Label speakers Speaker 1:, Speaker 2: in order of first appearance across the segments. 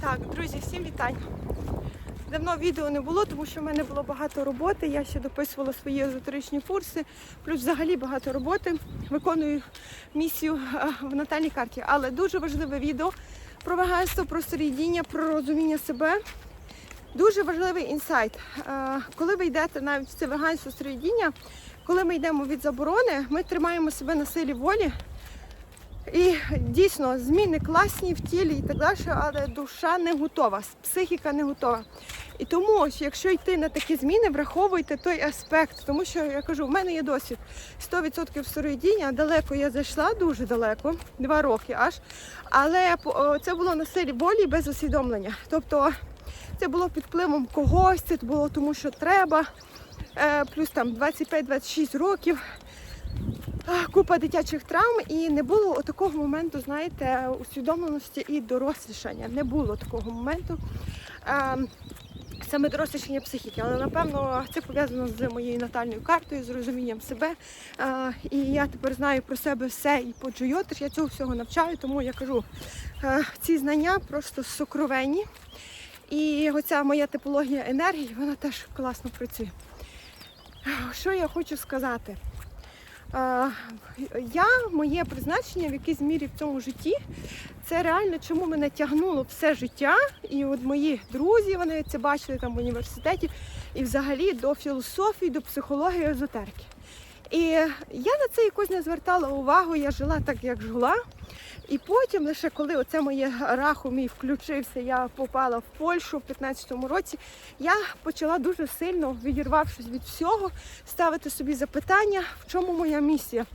Speaker 1: Так, друзі, всім вітання. Давно відео не було, тому що в мене було багато роботи. Я ще дописувала свої езотеричні курси, плюс взагалі багато роботи. Виконую місію е, в натальній карті. Але дуже важливе відео про веганство, про середіння, про розуміння себе. Дуже важливий інсайт. Е, Коли ви йдете навіть в це веганство середіння, коли ми йдемо від заборони, ми тримаємо себе на силі волі. І дійсно зміни класні в тілі і так далі, але душа не готова, психіка не готова. І тому, що якщо йти на такі зміни, враховуйте той аспект, тому що я кажу, в мене є досвід 100% сироїдіння, далеко я зайшла, дуже далеко, два роки аж. Але це було на силі волі без усвідомлення. Тобто це було під впливом когось, це було тому, що треба. Е, Плюс там 25-26 років купа дитячих травм, і не було такого моменту, знаєте, усвідомленості і дорослішання. Не було такого моменту. Саме дорослішання психіки, але напевно це пов'язано з моєю натальною картою, з розумінням себе. А, і я тепер знаю про себе все і по Джойотер, я цього всього навчаю, тому я кажу, а, ці знання просто сокровенні. І оця моя типологія енергії, вона теж класно працює. Що я хочу сказати? Я, моє призначення в якійсь мірі в цьому житті, це реально чому мене тягнуло все життя. І от мої друзі, вони це бачили там в університеті, і взагалі до філософії, до психології, езотерики. І я на це якось не звертала увагу, я жила так, як жила. І потім, лише коли оце моє раху мій включився, я попала в Польщу в 15-му році, я почала дуже сильно, відірвавшись від всього, ставити собі запитання, в чому моя місія.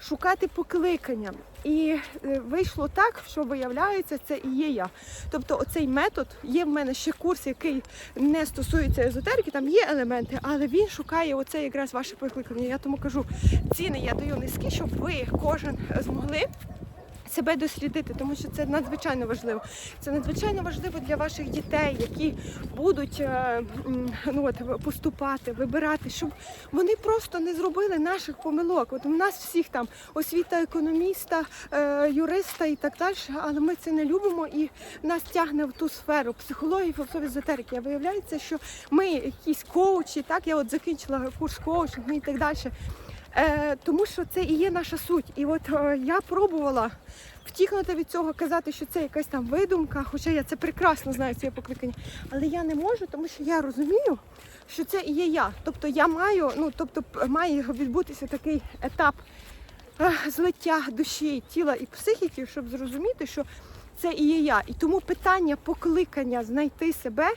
Speaker 1: Шукати покликання. І е, вийшло так, що виявляється, це і є я. Тобто, оцей метод є в мене ще курс, який не стосується езотерики, там є елементи, але він шукає оце якраз ваше покликання. Я тому кажу, ціни я даю низькі, щоб ви кожен змогли себе дослідити, тому що це надзвичайно важливо. Це надзвичайно важливо для ваших дітей, які будуть е, ну, от, поступати, вибирати, щоб вони просто не зробили наших помилок. От у нас всіх там освіта економіста, е, юриста і так далі, але ми це не любимо і нас тягне в ту сферу психології, філософії, езотерики. Виявляється, що ми якісь коучі, так я от закінчила курс коучингу і так далі. Е, тому що це і є наша суть. І от е, я пробувала втікнути від цього, казати, що це якась там видумка, хоча я це прекрасно знаю, своє покликання. Але я не можу, тому що я розумію, що це і є я. Тобто я маю, ну тобто має відбутися такий етап е, злиття душі, тіла і психіки, щоб зрозуміти, що це і є я. І тому питання покликання знайти себе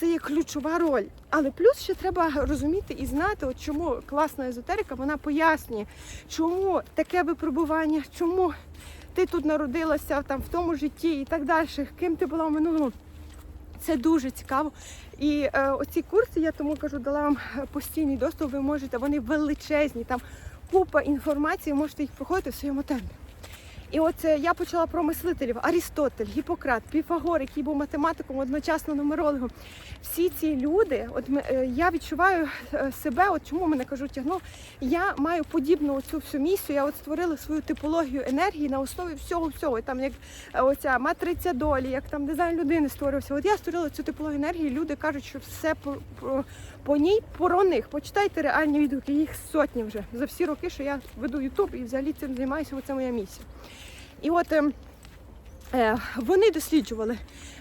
Speaker 1: це є ключова роль. Але плюс ще треба розуміти і знати, от чому класна езотерика вона пояснює, чому таке випробування, чому ти тут народилася там в тому житті і так далі, ким ти була в минулому. Це дуже цікаво. І е, оці курси, я тому кажу, дала вам постійний доступ. Ви можете, вони величезні, там купа інформації, можете їх проходити в своєму темпі. І от е, я почала про мислителів Арістотель, Гіппократ, Піфагор, який був математиком, одночасно нумерологом. Всі ці люди, от е, я відчуваю е, себе, от чому мене кажуть, тягну, я маю подібну цю всю місію. Я от створила свою типологію енергії на основі всього всього. Там як оця матриця долі, як там дизайн людини створився. От я створила цю типологію енергії. Люди кажуть, що все по, по, по ній про них. Почитайте реальні відгуки, їх сотні вже за всі роки, що я веду Ютуб і взагалі цим займаюся. Оце моя місія. І от ем, е, вони досліджували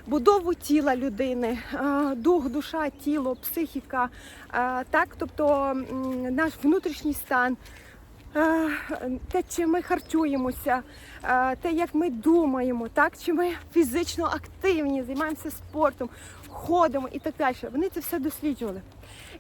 Speaker 1: будову тіла людини, е, дух, душа, тіло, психіка, е, так, тобто наш внутрішній стан. Те, чим ми харчуємося, те, як ми думаємо, так, чи ми фізично активні, займаємося спортом, ходимо і так далі. Вони це все досліджували.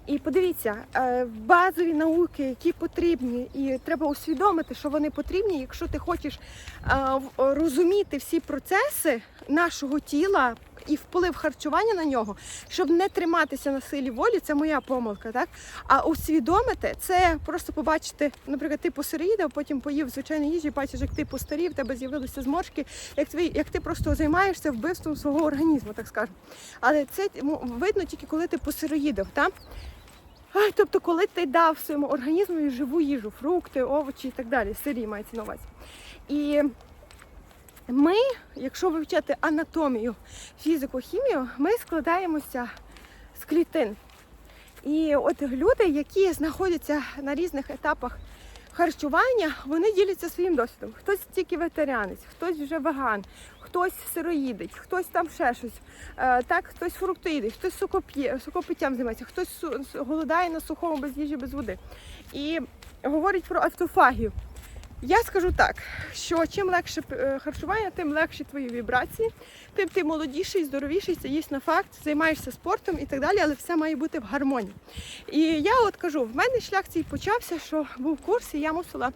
Speaker 1: І подивіться, е, базові науки, які потрібні, і треба усвідомити, що вони потрібні, якщо ти хочеш е, розуміти всі процеси нашого тіла і вплив харчування на нього, щоб не триматися на силі волі, це моя помилка, так? А усвідомити це просто побачити, наприклад, ти посередив, потім поїв звичайну їжі, бачиш, як ти постарів, в тебе з'явилися зморшки, як твій, як ти просто займаєшся вбивством свого організму, так скажемо. Але це м, видно тільки коли ти посироїдив, так? Тобто, коли ти дав своєму організму живу їжу, фрукти, овочі і так далі, сирі мається на увазі. І Ми, якщо вивчати анатомію, фізику, хімію, ми складаємося з клітин. І от люди, які знаходяться на різних етапах харчування, вони діляться своїм досвідом. Хтось тільки ветеріанець, хтось вже веган, хтось сироїдить, хтось там ще щось. Е, Так, хтось фруктоїдить, хтось сукоп'є, сукопиттям займається, хтось голодає на сухому без їжі, без води. І говорить про автофагію. Я скажу так, що чим легше е, харчування, тим легші твої вібрації, тим ти молодіший, здоровіший, це дійсно факт, займаєшся спортом і так далі, але все має бути в гармонії. І я от кажу, в мене шлях цей почався, що був курс, і я мусила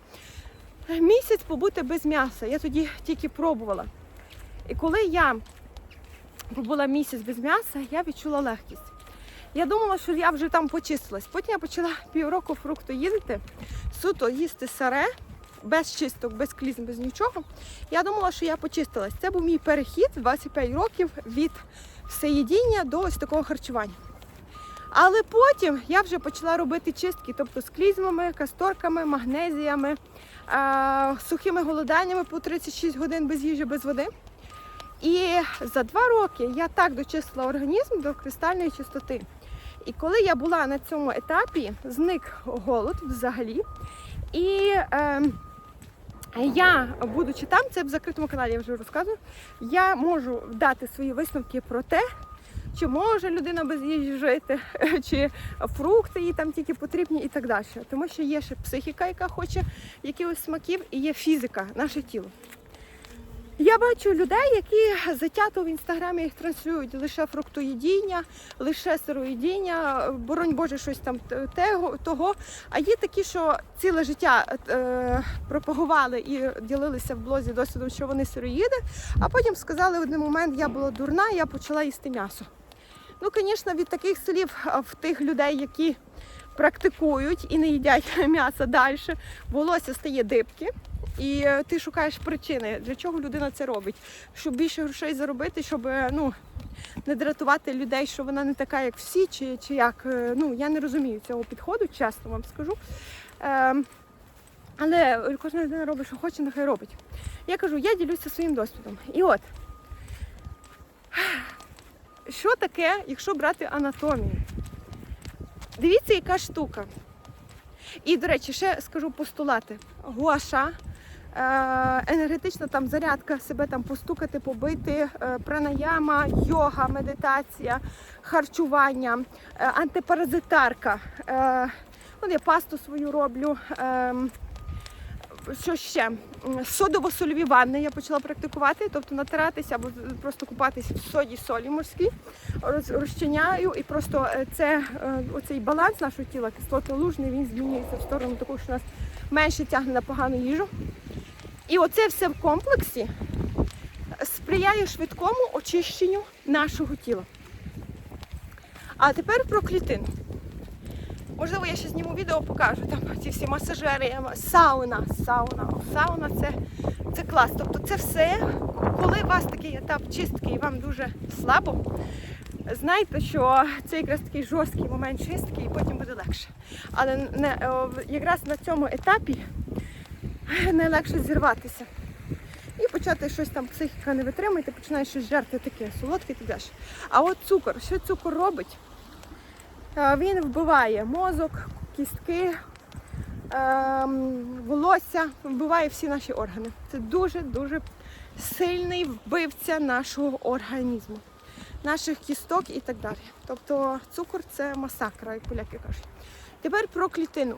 Speaker 1: місяць побути без м'яса. Я тоді тільки пробувала. І коли я побула місяць без м'яса, я відчула легкість. Я думала, що я вже там почистилась. Потім я почала півроку фрукту їздити, суто їсти саре, без чисток, без клізм, без нічого. Я думала, що я почистилась. Це був мій перехід 25 років від всеїдіння до ось такого харчування. Але потім я вже почала робити чистки, тобто з клізмами, касторками, магнезіями, сухими голоданнями по 36 годин без їжі, без води. І за два роки я так дочистила організм до кристальної чистоти. І коли я була на цьому етапі, зник голод взагалі. І е, я, будучи там, це в закритому каналі, я вже розказую, я можу дати свої висновки про те, чи може людина без їжі жити, чи фрукти їй там тільки потрібні і так далі. Тому що є ще психіка, яка хоче якихось смаків, і є фізика, наше тіло. Я бачу людей, які затято в інстаграмі їх транслюють лише фруктоїдіння, лише сироїдіння, боронь Боже, щось там того. А є такі, що ціле життя е, пропагували і ділилися в блозі досвідом, що вони сироїди, а потім сказали в один момент, я була дурна, я почала їсти м'ясо. Ну, звісно, від таких слів в тих людей, які практикують і не їдять м'ясо далі, волосся стає дибки. І е, ти шукаєш причини, для чого людина це робить. Щоб більше грошей заробити, щоб е, ну, не дратувати людей, що вона не така, як всі, чи, чи як. е, Ну, я не розумію цього підходу, чесно вам скажу. Ем, але кожна людина робить, що хоче, нехай робить. Я кажу, я ділюся своїм досвідом. І от, що таке, якщо брати анатомію? Дивіться, яка штука. І, до речі, ще скажу постулати. Гуаша, е, енергетична там зарядка, себе там постукати, побити, е, пранаяма, йога, медитація, харчування, е, антипаразитарка. Е, ну, я пасту свою роблю. Е, що ще? Содово-сольові ванни я почала практикувати, тобто натиратися або просто купатися в соді солі морській, роз- розчиняю і просто е, це е, оцей баланс нашого тіла кислотно-лужний, він змінюється в сторону таку, що нас менше тягне на погану їжу. І оце все в комплексі сприяє швидкому очищенню нашого тіла. А тепер про клітину. Можливо, я ще зніму відео, покажу там ці всі масажери, сауна, сауна. Сауна це, це клас. Тобто це все, коли у вас такий етап чистки і вам дуже слабо, знайте, що це якраз такий жорсткий момент чистки і потім буде легше. Але не, якраз на цьому етапі найлегше зірватися. І почати щось там психіка не витримує, ти починаєш щось жерти таке, солодке ти даш. А от цукор, що цукор робить? Він вбиває мозок, кістки, ем, волосся, вбиває всі наші органи. Це дуже-дуже сильний вбивця нашого організму, наших кісток і так далі. Тобто цукор це масакра, як поляки кажуть. Тепер про клітину.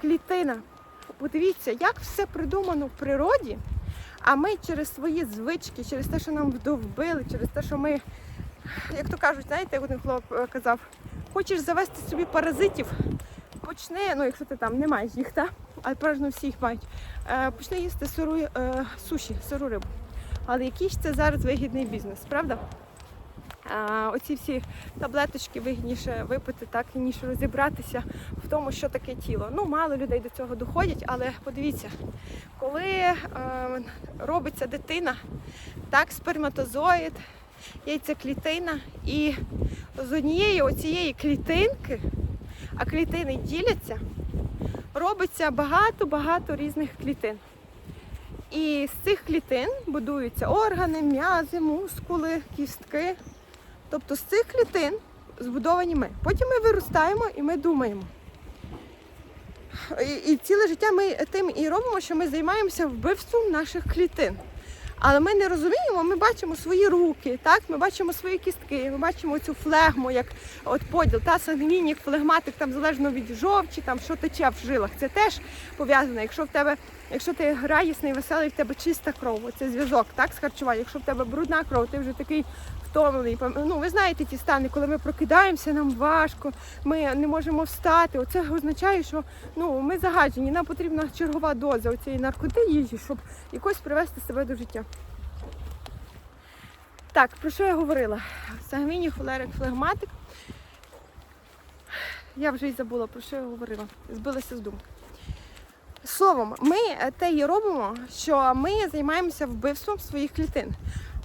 Speaker 1: Клітина. Подивіться, як все придумано в природі, а ми через свої звички, через те, що нам вдовбили, через те, що ми, як то кажуть, знаєте, один хлоп е, казав, хочеш завести собі паразитів, почни, ну якщо ти там не маєш їх, та? але переважно всі їх мають, е, почни їсти сиру, е, суші, сиру рибу. Але який ж це зараз вигідний бізнес, правда? Оці всі таблеточки вигідніше випити, так ніж розібратися в тому, що таке тіло. Ну, мало людей до цього доходять, але подивіться, коли е, робиться дитина, так, сперматозоїд, яйцеклітина, і з однієї оцієї клітинки, а клітини діляться, робиться багато-багато різних клітин. І з цих клітин будуються органи, м'язи, мускули, кістки. Тобто з цих клітин збудовані ми. Потім ми виростаємо і ми думаємо. І, і ціле життя ми тим і робимо, що ми займаємося вбивством наших клітин. Але ми не розуміємо, ми бачимо свої руки, так? ми бачимо свої кістки, ми бачимо цю флегму, як от поділ, та сангвінік, флегматик, там залежно від жовчі, там що тече в жилах. Це теж пов'язано. Якщо в тебе, якщо ти радісний, веселий, в тебе чиста кров, це зв'язок так, з харчуванням. Якщо в тебе брудна кров, ти вже такий втомлений. Ну, ви знаєте ті стани, коли ми прокидаємося, нам важко, ми не можемо встати. Оце означає, що ну, ми загаджені, нам потрібна чергова доза цієї наркоти їжі, щоб якось привести себе до життя. Так, про що я говорила? Сангвіній, холерик, флегматик. Я вже й забула, про що я говорила. Збилася з думки. Словом, ми е, те і робимо, що ми займаємося вбивством своїх клітин.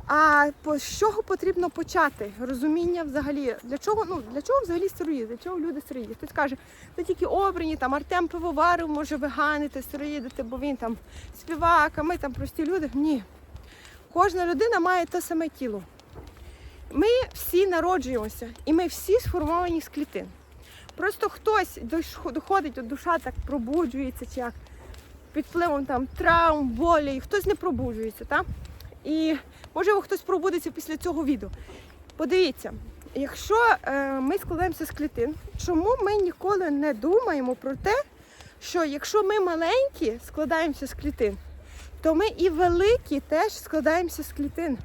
Speaker 1: А з чого потрібно почати? Розуміння взагалі, для чого, ну, для чого взагалі стероїди? Для чого люди стероїди? Хтось каже, це тільки обрані, там Артем Пивоваров може виганити, стероїдити, бо він там співак, а ми там прості люди. Ні. Кожна людина має те саме тіло. Ми всі народжуємося і ми всі сформовані з клітин. Просто хтось доходить, от душа так пробуджується, чи як під впливом там травм, болі, і хтось не пробуджується, так? І можливо хтось пробудеться після цього відео. Подивіться, якщо е, ми складаємося з клітин, чому ми ніколи не думаємо про те, що якщо ми маленькі складаємося з клітин, то ми і великі теж складаємося з клітин.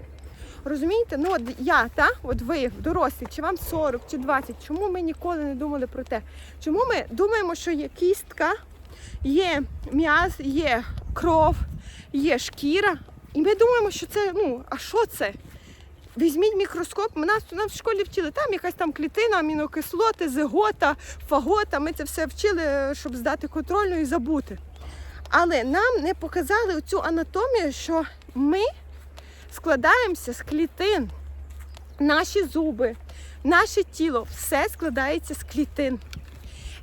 Speaker 1: Розумієте? Ну от я, та? от ви, дорослі, чи вам 40, чи 20, чому ми ніколи не думали про те? Чому ми думаємо, що є кістка, є м'яз, є кров, є шкіра, і ми думаємо, що це, ну, а що це? Візьміть мікроскоп, ми нас, нас в школі вчили, там якась там клітина, амінокислоти, зигота, фагота. Ми це все вчили, щоб здати контрольну і забути. Але нам не показали цю анатомію, що ми складаємося з клітин. Наші зуби, наше тіло все складається з клітин.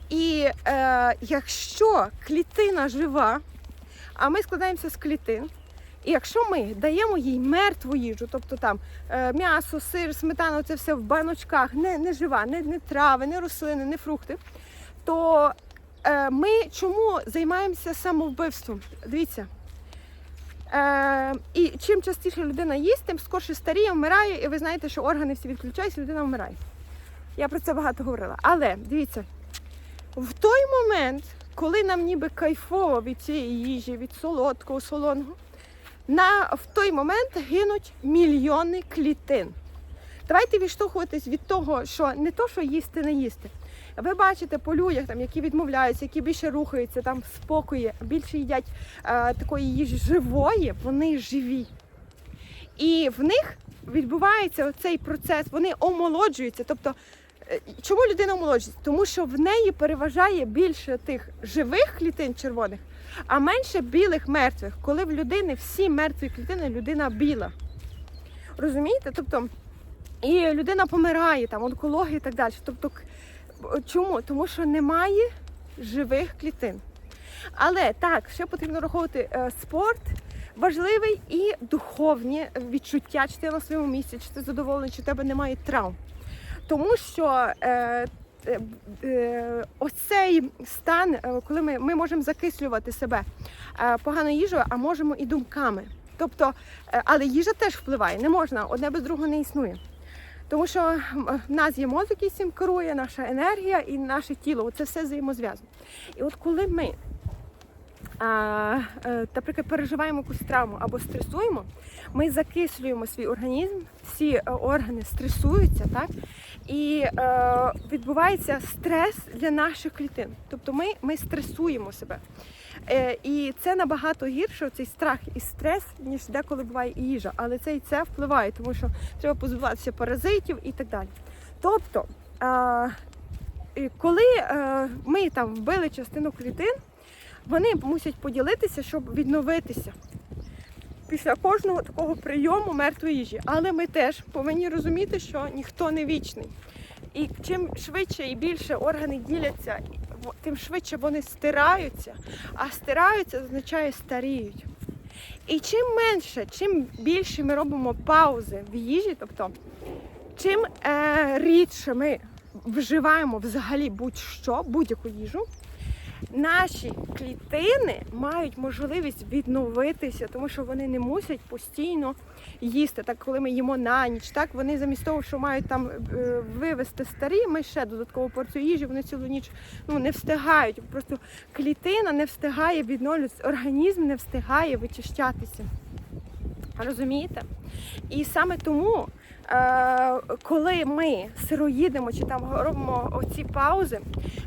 Speaker 1: І е, якщо клітина жива, а ми складаємося з клітин, і якщо ми даємо їй мертву їжу, тобто там е, м'ясо, сир, сметана, це все в баночках, не, не жива, не, не трави, не рослини, не фрукти, то е, ми чому займаємося самовбивством? Дивіться. Е, і чим частіше людина їсть, тим скорше старіє, вмирає, і ви знаєте, що органи всі відключаються, людина вмирає. Я про це багато говорила. Але дивіться, в той момент, коли нам ніби кайфово від цієї їжі, від солодкого, солоного, на, в той момент гинуть мільйони клітин. Давайте відштовхуватись від того, що не то, що їсти, не їсти. Ви бачите по людях, там, які відмовляються, які більше рухаються, там спокої, більше їдять е, такої їжі живої, вони живі. І в них відбувається цей процес, вони омолоджуються. Тобто, е, чому людина омолоджується? Тому що в неї переважає більше тих живих клітин червоних, а менше білих мертвих. Коли в людини всі мертві клітини, людина біла. Розумієте? Тобто, і людина помирає, там, онкологія і так далі. Тобто, чому? Тому що немає живих клітин. Але так, ще потрібно рахувати е, спорт важливий і духовні відчуття, чи ти на своєму місці, чи ти задоволений, чи в тебе немає травм. Тому що е, ось цей стан, е, коли ми, ми можемо закислювати себе е, поганою їжею, а можемо і думками. Тобто, е, але їжа теж впливає, не можна, одне без другого не існує. Тому що в нас є мозок, який цим керує, наша енергія і наше тіло. Це все взаємозв'язано. І от коли ми, е, наприклад, переживаємо якусь травму або стресуємо, ми закислюємо свій організм, всі е, органи стресуються, так? І е, відбувається стрес для наших клітин. Тобто ми, ми стресуємо себе. Е, і це набагато гірше, цей страх і стрес, ніж деколи буває і їжа. Але це і це впливає, тому що треба позбуватися паразитів і так далі. Тобто, е, коли е, ми там вбили частину клітин, вони мусять поділитися, щоб відновитися після кожного такого прийому мертвої їжі. Але ми теж повинні розуміти, що ніхто не вічний. І чим швидше і більше органи діляться, тим швидше вони стираються. А стираються означає старіють. І чим менше, чим більше ми робимо паузи в їжі, тобто чим е, рідше ми вживаємо взагалі будь-що, будь-яку їжу, наші клітини мають можливість відновитися, тому що вони не мусять постійно їсти. Так, коли ми їмо на ніч, так вони замість того, що мають там е, вивести старі, ми ще додаткову порцію їжі, вони цілу ніч ну, не встигають. Просто клітина не встигає відновлюватися, організм не встигає вичищатися. Розумієте? І саме тому, коли ми сироїдимо чи там робимо оці паузи,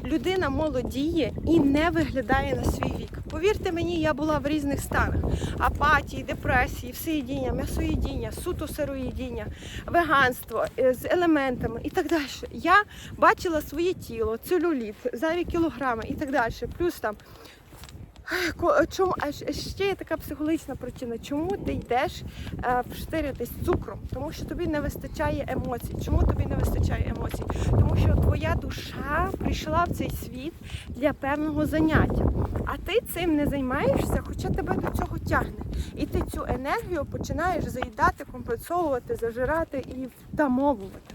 Speaker 1: людина молодіє і не виглядає на свій вік. Повірте мені, я була в різних станах: апатії, депресії, всеїдіння, м'ясоїдіння, суто сироїдіння, веганство е, з елементами і так далі. Я бачила своє тіло, целюліт, зайві кілограми і так далі. Плюс там Чому а ще є така психологічна причина, чому ти йдеш е, вштиритись цукром? Тому що тобі не вистачає емоцій. Чому тобі не вистачає емоцій? Тому що твоя душа прийшла в цей світ для певного заняття, а ти цим не займаєшся, хоча тебе до цього тягне. І ти цю енергію починаєш заїдати, компенсовувати, зажирати і втамовувати.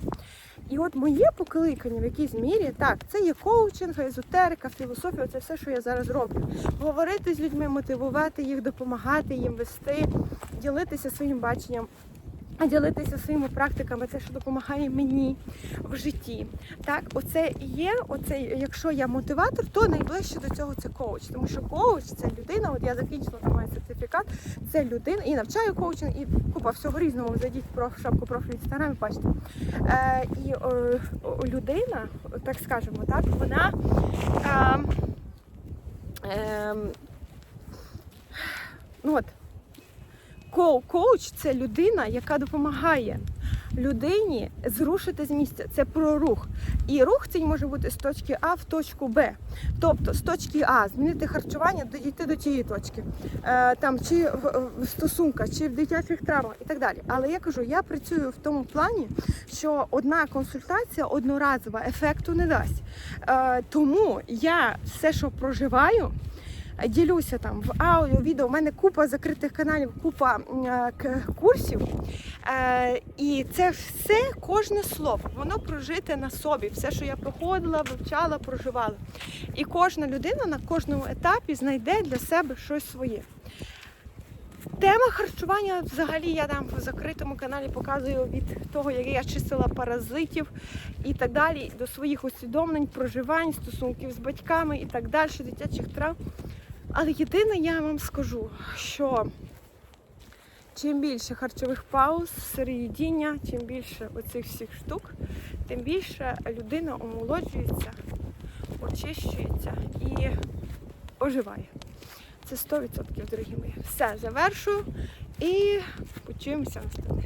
Speaker 1: І от моє покликання в якійсь мірі, так, це є коучинг, езотерика, філософія, це все, що я зараз роблю. Говорити з людьми, мотивувати їх, допомагати їм вести, ділитися своїм баченням. А Ділитися своїми практиками, це що допомагає мені в житті. Так, оце і є. Оце, якщо я мотиватор, то найближче до цього це коуч. Тому що коуч це людина. От я закінчила маю сертифікат. Це людина і навчаю коучинг, і купа всього різного. Зайдіть в шапку профіль інстаграмі, бачите. Е, і е, людина, так скажемо, так, вона. Е, е, ну от, коуч це людина, яка допомагає людині зрушити з місця. Це про рух. І рух цей може бути з точки А в точку Б. Тобто з точки А змінити харчування, дійти до тієї точки, е, там чи в, стосунках, чи в дитячих травмах і так далі. Але я кажу, я працюю в тому плані, що одна консультація одноразова ефекту не дасть. Е, тому я все, що проживаю. Ділюся там в аудіо, відео. У мене купа закритих каналів, купа е, курсів. Е, і це все, кожне слово, воно прожите на собі. Все, що я проходила, вивчала, проживала. І кожна людина на кожному етапі знайде для себе щось своє. Тема харчування взагалі я там в закритому каналі показую від того, як я чистила паразитів і так далі, до своїх усвідомлень, проживань, стосунків з батьками і так далі, дитячих травм. Але єдине я вам скажу, що чим більше харчових пауз, сироїдіння, чим більше оцих всіх штук, тим більше людина омолоджується, очищується і оживає. Це 100%, дорогі мої. Все, завершую і почуємося наступних.